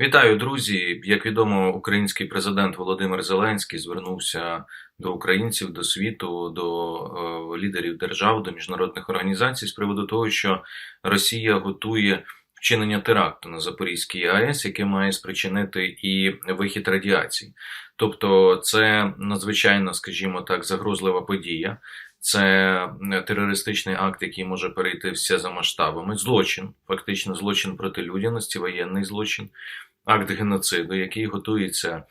Вітаю, друзі! Як відомо, український президент Володимир Зеленський звернувся до українців, до світу, до е, лідерів держав, до міжнародних організацій з приводу того, що Росія готує вчинення теракту на Запорізькій АЕС, яке має спричинити і вихід радіації. Тобто, це надзвичайно, скажімо так, загрозлива подія. Це терористичний акт, який може перейти все за масштабами. Злочин, фактично злочин проти людяності, воєнний злочин, акт геноциду, який готується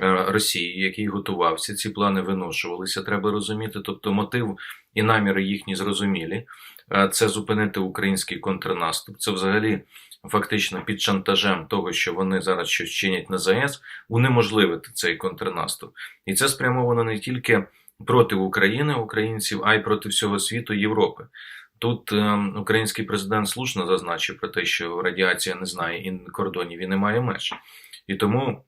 е, Росії, який готувався. Ці плани виношувалися, треба розуміти. Тобто, мотив і наміри їхні зрозумілі. Е, Це зупинити український контрнаступ. Це взагалі фактично під шантажем того, що вони зараз щось чинять на ЗАЕС, унеможливити цей контрнаступ. І це спрямовано не тільки проти України, українців, а й проти всього світу Європи. Тут е, український президент слушно зазначив про те, що радіація не знає і кордонів і не має меж. І тому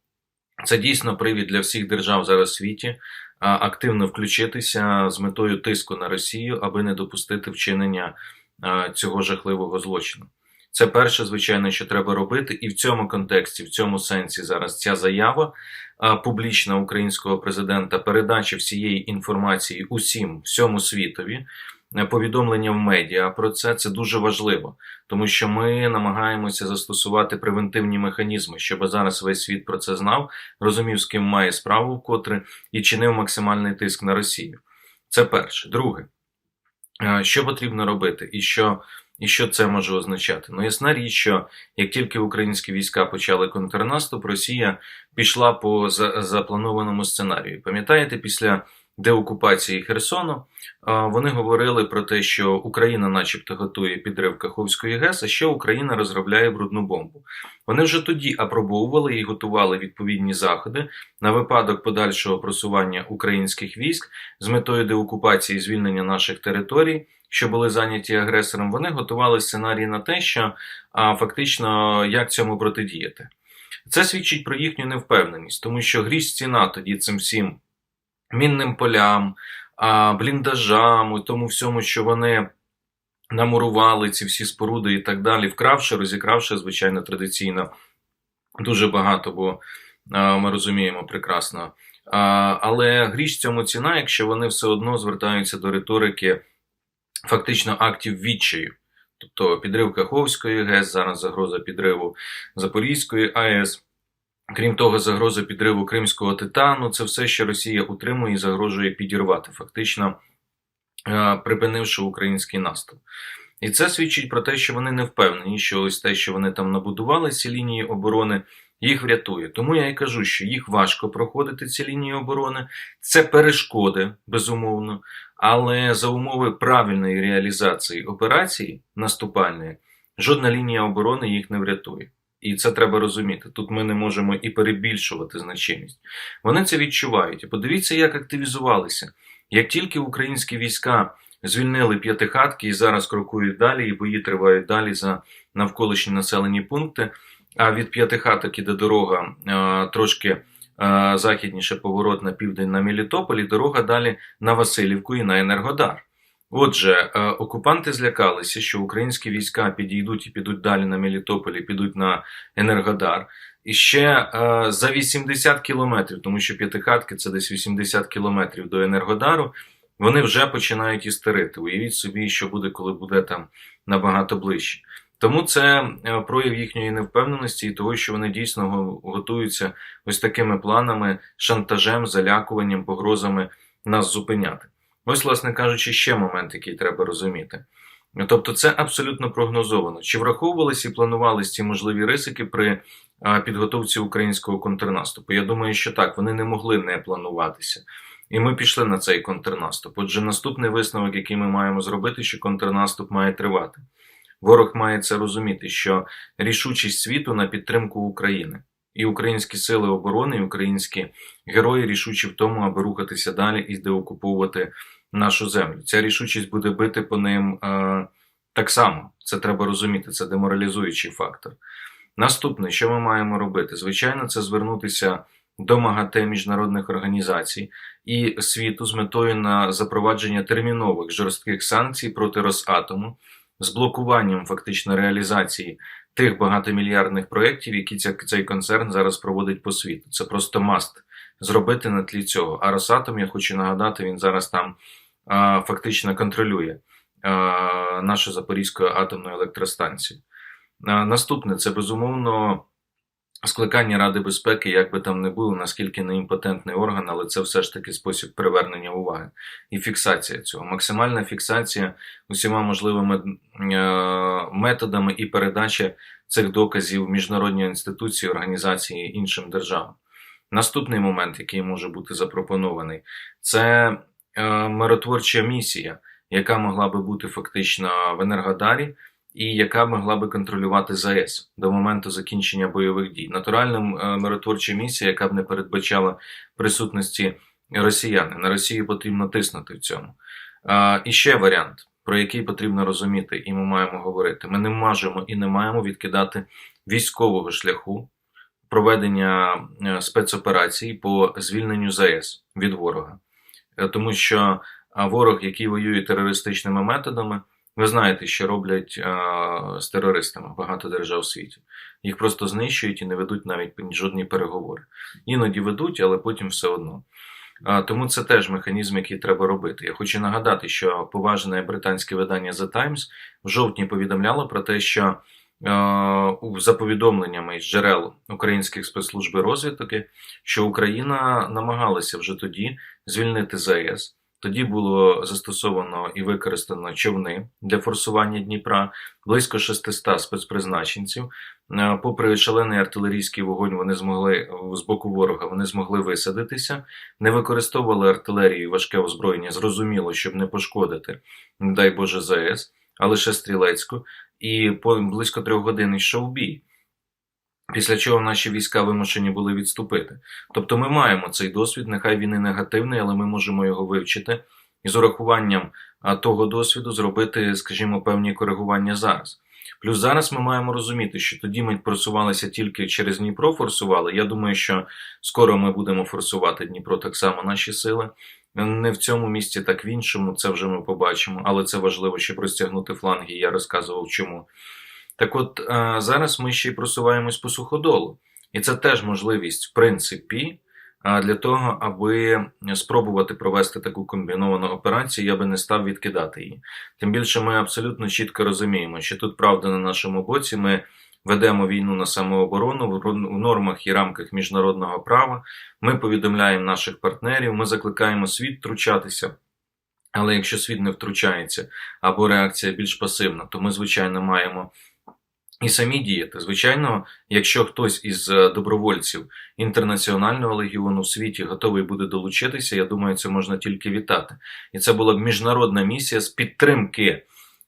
це дійсно привід для всіх держав зараз в світі активно включитися з метою тиску на Росію, аби не допустити вчинення а, цього жахливого злочину. Це перше, звичайно, що треба робити, і в цьому контексті, в цьому сенсі, зараз ця заява публічна українського президента, передача всієї інформації усім, всьому світові, е, повідомлення в медіа про це це дуже важливо, тому що ми намагаємося застосувати превентивні механізми, щоб зараз весь світ про це знав, розумів, з ким має справу вкотре, і чинив максимальний тиск на Росію. Це перше. Друге, Е, що потрібно робити, і що і що це може означати? Ну, ясна річ, що як тільки українські війська почали контрнаступ, Росія пішла по запланованому сценарію. Пам'ятаєте, після деокупації Херсону вони говорили про те, що Україна, начебто, готує підрив Каховської ГЕС, а ще Україна розробляє брудну бомбу. Вони вже тоді апробовували і готували відповідні заходи на випадок подальшого просування українських військ з метою деокупації і звільнення наших територій, що були зайняті агресором. Вони готували сценарій на те, що а, фактично як цьому протидіяти. Це свідчить про їхню невпевненість, тому що гріш ціна тоді цим всім мінним полям, бліндажам, у тому всьому, що вони намурували ці всі споруди і так далі, вкравши, розікравши, звичайно, традиційно дуже багато, бо ми розуміємо прекрасно. Але гріш цьому ціна, якщо вони все одно звертаються до риторики фактично актів відчаю. Тобто підрив Каховської ГЕС, зараз загроза підриву Запорізької АЕС. Крім того, загроза підриву Кримського титану це все, що Росія утримує і загрожує підірвати, фактично е, припинивши український наступ. І це свідчить про те, що вони не впевнені, що ось те, що вони там набудували, ці лінії оборони, їх врятує. Тому я і кажу, що їх важко проходити ці лінії оборони. Це перешкоди, безумовно. Але за умови правильної реалізації операції наступальної, жодна лінія оборони їх не врятує. І це треба розуміти. Тут ми не можемо і перебільшувати значимість. Вони це відчувають. Подивіться, як активізувалися. Як тільки українські війська звільнили п'ятихатки і зараз крокують далі, і бої тривають далі за навколишні населені пункти. А від п'ятихаток іде дорога е, трошки е, західніше поворот на південь на Мелітополь, і дорога далі на Васильівку і на Енергодар. Отже, е, окупанти злякалися, що українські війська підійдуть і підуть далі на Мелітополь, і підуть на Енергодар. І ще е, за 80 кілометрів, тому що п'ятихатки це десь 80 кілометрів до Енергодару, вони вже починають істерити. Уявіть собі, що буде, коли буде там набагато ближче. Тому це е, прояв їхньої невпевненості і того, що вони дійсно готуються ось такими планами, шантажем, залякуванням, погрозами нас зупиняти. Ось, власне кажучи, ще момент, який треба розуміти. Тобто, це абсолютно прогнозовано. Чи враховувалися і планувалися ці можливі ризики при підготовці українського контрнаступу? Я думаю, що так, вони не могли не плануватися. І ми пішли на цей контрнаступ. Отже, наступний висновок, який ми маємо зробити, що контрнаступ має тривати. Ворог має це розуміти, що рішучість світу на підтримку України. І українські сили оборони, і українські герої рішучі в тому, аби рухатися далі і деокуповувати нашу землю. Ця рішучість буде бити по ним е, так само. Це треба розуміти, це деморалізуючий фактор. Наступне, що ми маємо робити? Звичайно, це звернутися до МАГАТЕ міжнародних організацій і світу з метою на запровадження термінових жорстких санкцій проти Росатому з блокуванням фактично реалізації тих багатомільярдних проєктів, які ця, цей концерн зараз проводить по світу. Це просто маст зробити на тлі цього. А Росатом, я хочу нагадати, він зараз там а, фактично контролює а, нашу Запорізьку атомну електростанцію. А, наступне це безумовно. Скликання Ради безпеки, як би там не було, наскільки не імпотентний орган, але це все ж таки спосіб привернення уваги і фіксація цього. Максимальна фіксація усіма можливими е, методами і передача цих доказів міжнародній інституції, організації іншим державам. Наступний момент, який може бути запропонований, це е, миротворча місія, яка могла би бути фактично в Енергодарі і яка могла би контролювати ЗАЕС до моменту закінчення бойових дій. Натуральна е, миротворча місія, яка б не передбачала присутності росіян. На Росію потрібно тиснути в цьому. І ще варіант, про який потрібно розуміти, і ми маємо говорити. Ми не можемо і не маємо відкидати військового шляху проведення е, спецоперацій по звільненню ЗАЕС від ворога. Е, Тому що ворог, який воює терористичними методами, ви знаєте, що роблять е, з терористами багато держав у світі. Їх просто знищують і не ведуть навіть жодні переговори. Іноді ведуть, але потім все одно. А, Тому це теж механізм, який треба робити. Я хочу нагадати, що поважне британське видання The Times в жовтні повідомляло про те, що е, за повідомленнями з джерел українських спецслужб розвідки, що Україна намагалася вже тоді звільнити ЗАЕС. Тоді було застосовано і використано човни для форсування Дніпра, близько 600 спецпризначенців. Е, Попри шалений артилерійський вогонь, вони змогли з боку ворога вони змогли висадитися, не використовували артилерію і важке озброєння, зрозуміло, щоб не пошкодити, не дай Боже, ЗАЕС, а лише стрілецьку. І по близько трьох годин йшов бій. Після чого наші війська вимушені були відступити. Тобто ми маємо цей досвід, нехай він і негативний, але ми можемо його вивчити і з урахуванням того досвіду зробити, скажімо, певні коригування зараз. Плюс зараз ми маємо розуміти, що тоді ми просувалися тільки через Дніпро, форсували. Я думаю, що скоро ми будемо форсувати Дніпро так само наші сили. Не в цьому місці, так в іншому, це вже ми побачимо, але це важливо, щоб розтягнути фланги. Я розказував чому. Так от е, зараз ми ще й просуваємось по суходолу. І це теж можливість, в принципі, е, для того, аби спробувати провести таку комбіновану операцію, я би не став відкидати її. Тим більше ми абсолютно чітко розуміємо, що тут правда на нашому боці. Ми ведемо війну на самооборону в нормах і рамках міжнародного права. Ми повідомляємо наших партнерів, ми закликаємо світ втручатися. Але якщо світ не втручається або реакція більш пасивна, то ми, звичайно, маємо і самі діяти. Звичайно, якщо хтось із е, добровольців інтернаціонального легіону в світі готовий буде долучитися, я думаю, це можна тільки вітати. І це була б міжнародна місія з підтримки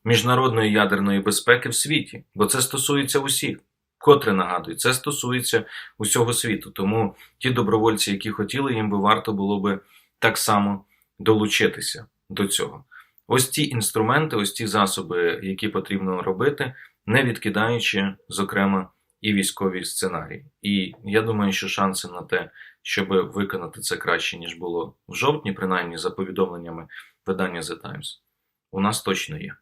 міжнародної ядерної безпеки в світі, бо це стосується усіх. Котре нагадую, це стосується усього світу. Тому ті добровольці, які хотіли, їм би варто було би так само долучитися до цього. Ось ті інструменти, ось ті засоби, які потрібно робити, не відкидаючи, зокрема, і військові сценарії. І я думаю, що шанси на те, щоб виконати це краще, ніж було в жовтні, принаймні за повідомленнями видання The Times, у нас точно є.